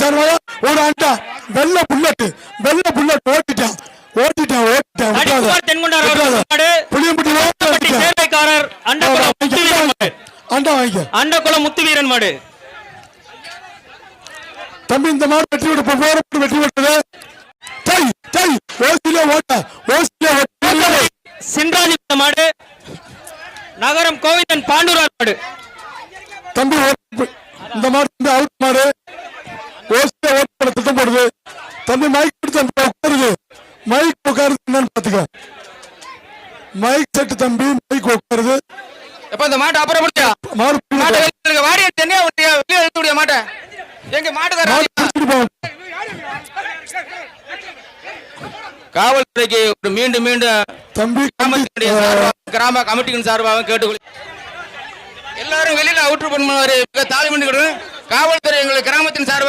சார்பாக ஒரு அண்டா. வெள்ள புல்லட் வெள்ள புல்லட் ஓட்டிட்டான். ஓட்டிட்டான் ஓட்டிட்டான். விட்டுறாத. நடிக்குமார் தென்கொண்டார் அவர்கள் விட்டுறாத. மாடு புளியம்பட்டி பட்டி ஓட்டிட்டான். சேவைக்காரர் அண்டகுளம் முத்து வீரன் மாடு அண்டா வாங்கிக்க. அண்டகுளம் முத்து வீரன் மாடு தம்பி இந்த மாடு வெட்டி விட்டு போற வெட்டி விட்டது. டை டை ஓசிலே ஓட்ட. ஓசிலே ஓட்ட. சின்ராணி மாடு. நகரம் கோவிந்தன் பாண்டூரார் மாடு. தம்பி ஓட்டு- இந்த மாடு வந்து அவுட் மாடு ஓசிலே ஓட்ட போடுது தம்பி மைக் உட்காருது. மைக் உட்காருது என்னன்னு பாத்துக்க. மைக் செட்டு தம்பி மைக் உட்காருது. எப்ப இந்த மாட்டை அப்புறம் மாட்டை. வாடியா தென்னையா விட்டியா? வெளியே எடுத்து விடியா மாட்டை. எங்க மாட்டுக்கார மாடு பிடிச்சிட்டு போ. காவல்துறைக்கு ஒரு மீண்டும் மீண்டும் தம்பி கிராம கமிட்டியின் சார்பாக கேட்டுக்கொள். எல்லாரும் வெளியில அவுட்ரு பண்ணுவாரு தாலி பண்ணி காவல்துறை எங்களுக்கு கிராமத்தின் சார்பாக